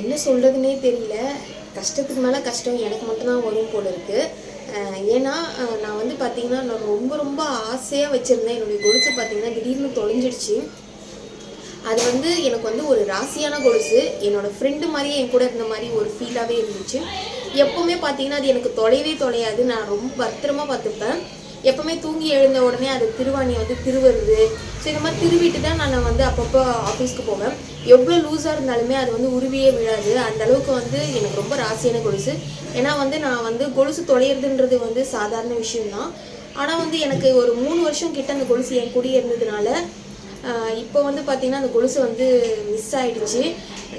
என்ன சொல்கிறதுனே தெரியல. கஷ்டத்துக்கு மேலே கஷ்டம் எனக்கு மட்டும்தான் வரும் போல இருக்குது ஏன்னா நான் வந்து பார்த்தீங்கன்னா நான் ரொம்ப ரொம்ப ஆசையாக வச்சுருந்தேன். என்னுடைய கொலுசு பார்த்தீங்கன்னா திடீர்னு தொலைஞ்சிடுச்சு. அது வந்து எனக்கு வந்து ஒரு ராசியான கொலுசு. என்னோடய ஃப்ரெண்டு மாதிரியே என் கூட இருந்த மாதிரி ஒரு ஃபீலாகவே இருந்துச்சு. எப்போவுமே பார்த்தீங்கன்னா அது எனக்கு தொலைவே தொலையாது. நான் ரொம்ப பத்திரமா பார்த்துப்பேன் எப்போவுமே தூங்கி எழுந்த உடனே அது திருவாணியை வந்து திருவருது. ஸோ இந்த மாதிரி திருவிட்டு தான் நான் வந்து அப்பப்போ ஆஃபீஸ்க்கு போவேன். எவ்வளோ லூஸாக இருந்தாலுமே அது வந்து உருவியே விழாது. அந்த அளவுக்கு வந்து எனக்கு ரொம்ப ராசியான கொலுசு. ஏன்னா வந்து நான் வந்து கொலுசு தொலைகிறதுன்றது வந்து சாதாரண விஷயம்தான். ஆனால் வந்து எனக்கு ஒரு மூணு வருஷம் கிட்ட அந்த கொலுசு என் கூடிய இருந்ததுனால இப்போ வந்து பார்த்திங்கன்னா அந்த கொலுசு வந்து மிஸ் ஆகிடுச்சு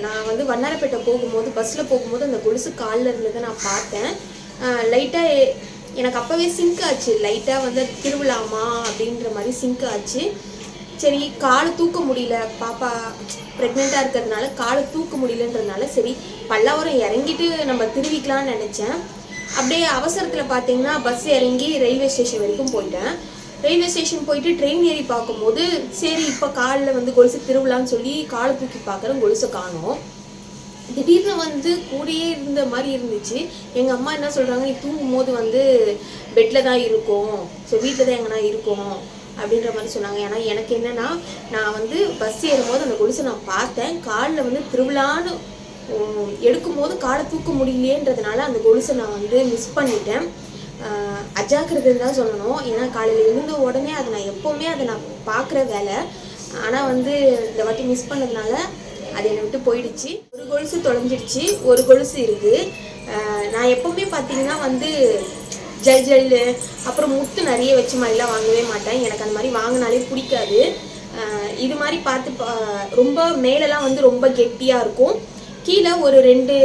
நான் வந்து வண்ணாரப்பேட்டை போகும்போது பஸ்ஸில் போகும்போது அந்த கொலுசு காலில் இருந்ததை நான் பார்த்தேன். லைட்டாக எனக்கு அப்போவே சிங்க் ஆச்சு. லைட்டாக வந்து திருவிழாமா அப்படின்ற மாதிரி சிங்க் ஆச்சு. சரி காலை தூக்க முடியல. பாப்பா ப்ரெக்னெண்ட்டாக இருக்கிறதுனால காலை தூக்க முடியலன்றதுனால சரி பல்லாவரம் இறங்கிட்டு நம்ம திருவிக்கலாம்னு நினச்சேன். அப்படியே அவசரத்தில் பார்த்தீங்கன்னா பஸ் இறங்கி ரயில்வே ஸ்டேஷன் வரைக்கும் போயிட்டேன். ரயில்வே ஸ்டேஷன் போயிட்டு ட்ரெயின் ஏறி பார்க்கும்போது சரி இப்போ காலில் வந்து கொலுசு திருவிழான்னு சொல்லி காலை தூக்கி பார்க்குறேன் கொலுசை காணோம். திடீர்னு வந்து கூடயே இருந்த மாதிரி இருந்துச்சு. எங்கள் அம்மா என்ன சொல்கிறாங்க நீ தூங்கும் போது வந்து பெட்டில் தான் இருக்கும். ஸோ வீட்டில் தான் எங்கன்னா இருக்கும். அப்படின்ற மாதிரி சொன்னாங்க. ஏன்னா எனக்கு என்னன்னா நான் வந்து பஸ் ஏறும்போது அந்த கொலுசை நான் பார்த்தேன். காலில் வந்து திருவிழான்னு எடுக்கும்போது காலை தூக்க முடியலையேன்றதுனால அந்த கொலுசை நான் வந்து மிஸ் பண்ணிட்டேன். அஜாக்கிரதைன்னு தான் சொல்லணும். ஏன்னா காலையில் எழுந்த உடனே அதை நான் எப்போவுமே அதை நான் பார்க்குற வேலை. ஆனால் வந்து இந்த வாட்டி மிஸ் பண்ணதுனால அது என்னை விட்டு போயிடுச்சு. ஒரு கொலுசு தொலைஞ்சிடுச்சு. ஒரு கொலுசு இருக்குது நான் எப்போவுமே பார்த்தீங்கன்னா வந்து ஜல் ஜல்லு அப்புறம் முத்து நிறைய வச்ச மாதிரிலாம் வாங்கவே மாட்டேன். எனக்கு அந்த மாதிரி வாங்கினாலே பிடிக்காது. இது மாதிரி பார்த்து பா- ரொம்ப மேலெலாம் வந்து ரொம்ப கெட்டியாக இருக்கும். கீழே ஒரு ரெண்டு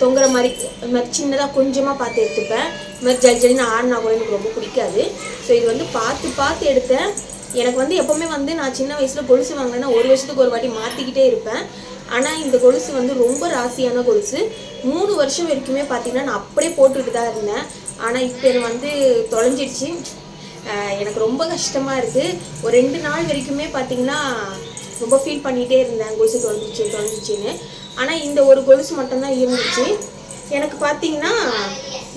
தொங்குற மாதிரி இது மாதிரி சின்னதாக கொஞ்சமாக பார்த்து எடுத்துப்பேன். இது மாதிரி ஜல் ஜல்னு ஆடினா கூட எனக்கு ரொம்ப பிடிக்காது. ஸோ இது வந்து பார்த்து பார்த்து எடுத்தேன். எனக்கு வந்து எப்போவுமே வந்து நான் சின்ன வயசில் கொலுசு வாங்கினேன்னா ஒரு வருஷத்துக்கு ஒரு வாட்டி மாற்றிக்கிட்டே இருப்பேன். ஆனால் இந்த கொலுசு வந்து ரொம்ப ராசியான கொலுசு. மூணு வருஷம் வரைக்குமே பார்த்தீங்கன்னா நான் அப்படியே போட்டுக்கிட்டு தான் இருந்தேன். ஆனால் இப்போ எனக்கு வந்து தொலைஞ்சிடுச்சு. எனக்கு ரொம்ப கஷ்டமாக இருக்குது ஒரு ரெண்டு நாள் வரைக்குமே பார்த்தீங்கன்னா ரொம்ப ஃபீல் பண்ணிகிட்டே இருந்தேன். கொலுசு தொலைஞ்சிச்சு தொலைஞ்சிச்சின்னு ஆனால் இந்த ஒரு கொலுசு மட்டும்தான் இருந்துச்சு. எனக்கு பார்த்தீங்கன்னா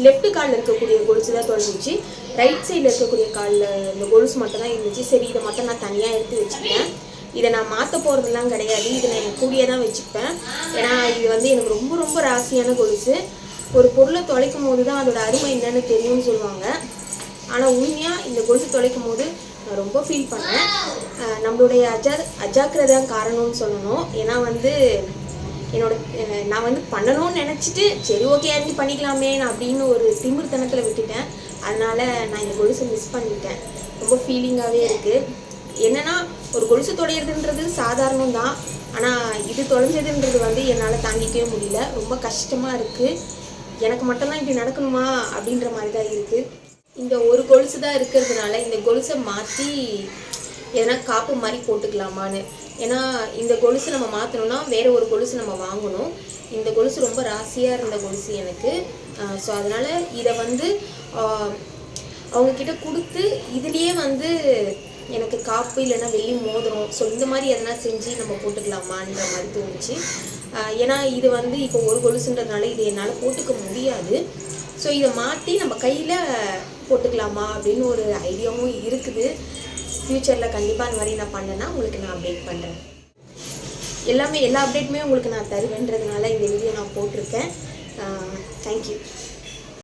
லெஃப்ட் காலில் இருக்கக்கூடிய கொலுசு தான் தொலைஞ்சிச்சு ரைட் சைடில் இருக்கக்கூடிய காலில் இந்த கொலுசு மட்டும் தான் இருந்துச்சு. சரி இதை மட்டும் நான் தனியாக எடுத்து வச்சுக்கிட்டேன். இதை நான் மாற்ற போகிறதுலாம் கிடையாது. இதை நான் என் கூடியே தான் வச்சுப்பேன். ஏன்னா இது வந்து எனக்கு ரொம்ப ரொம்ப ராசியான கொலுசு. ஒரு பொருளை தொலைக்கும் போது தான் அதோட அருமை என்னன்னு தெரியும்னு சொல்லுவாங்க. ஆனால் உண்மையாக இந்த கொலுசு தொலைக்கும் போது நான் ரொம்ப ஃபீல் பண்ணேன். நம்மளுடைய அஜா அஜாக்கிரதான் காரணம்னு சொல்லணும். ஏன்னா வந்து என்னோட நான் வந்து பண்ணணும்னு நினச்சிட்டு சரி ஓகே இறங்கி பண்ணிக்கலாமே நான் அப்படின்னு ஒரு திமிர்த்தனத்தில் விட்டுட்டேன். அதனால் நான் இந்த கொலுசை மிஸ் பண்ணிட்டேன். ரொம்ப ஃபீலிங்காகவே இருக்குது என்னன்னா ஒரு கொலுசு தொடையிறதுன்றது சாதாரணம் தான் ஆனால் இது தொலைஞ்சதுன்றது வந்து என்னால் தாங்கிக்கவே முடியல. ரொம்ப கஷ்டமாக இருக்குது எனக்கு மட்டும்தான் இப்படி நடக்கணுமா அப்படின்ற மாதிரி தான் இருக்குது இந்த ஒரு கொலுசு தான் இருக்கிறதுனால இந்த கொலுசை மாற்றி எதனா காப்பு மாதிரி போட்டுக்கலாமான்னு. ஏன்னா இந்த கொலுசு நம்ம மாற்றணும்னா வேறு ஒரு கொலுசு நம்ம வாங்கணும். இந்த கொலுசு ரொம்ப ராசியாக இருந்த கொலுசு எனக்கு. ஸோ அதனால் இதை வந்து அவங்கக்கிட்ட கொடுத்து இதுலேயே வந்து எனக்கு காப்பு இல்லைன்னா வெள்ளி மோதிரம் ஸோ இந்த மாதிரி எதனா செஞ்சு நம்ம போட்டுக்கலாமான்ற மாதிரி தோணுச்சு. ஏன்னா இது வந்து இப்போ ஒரு கொலுசுன்றதுனால இது என்னால் போட்டுக்க முடியாது. ஸோ இதை மாற்றி நம்ம கையில் போட்டுக்கலாமா அப்படின்னு ஒரு ஐடியாவும் இருக்குது. ஃப்யூச்சரில் கண்டிப்பாக அந்த மாதிரி நான் பண்ணேன்னா உங்களுக்கு நான் அப்டேட் பண்ணுறேன் எல்லாமே எல்லா அப்டேட்டுமே உங்களுக்கு நான் தருவேன்றதுனால இந்த வீடியோ நான் போட்டிருக்கேன். தேங்க்யூ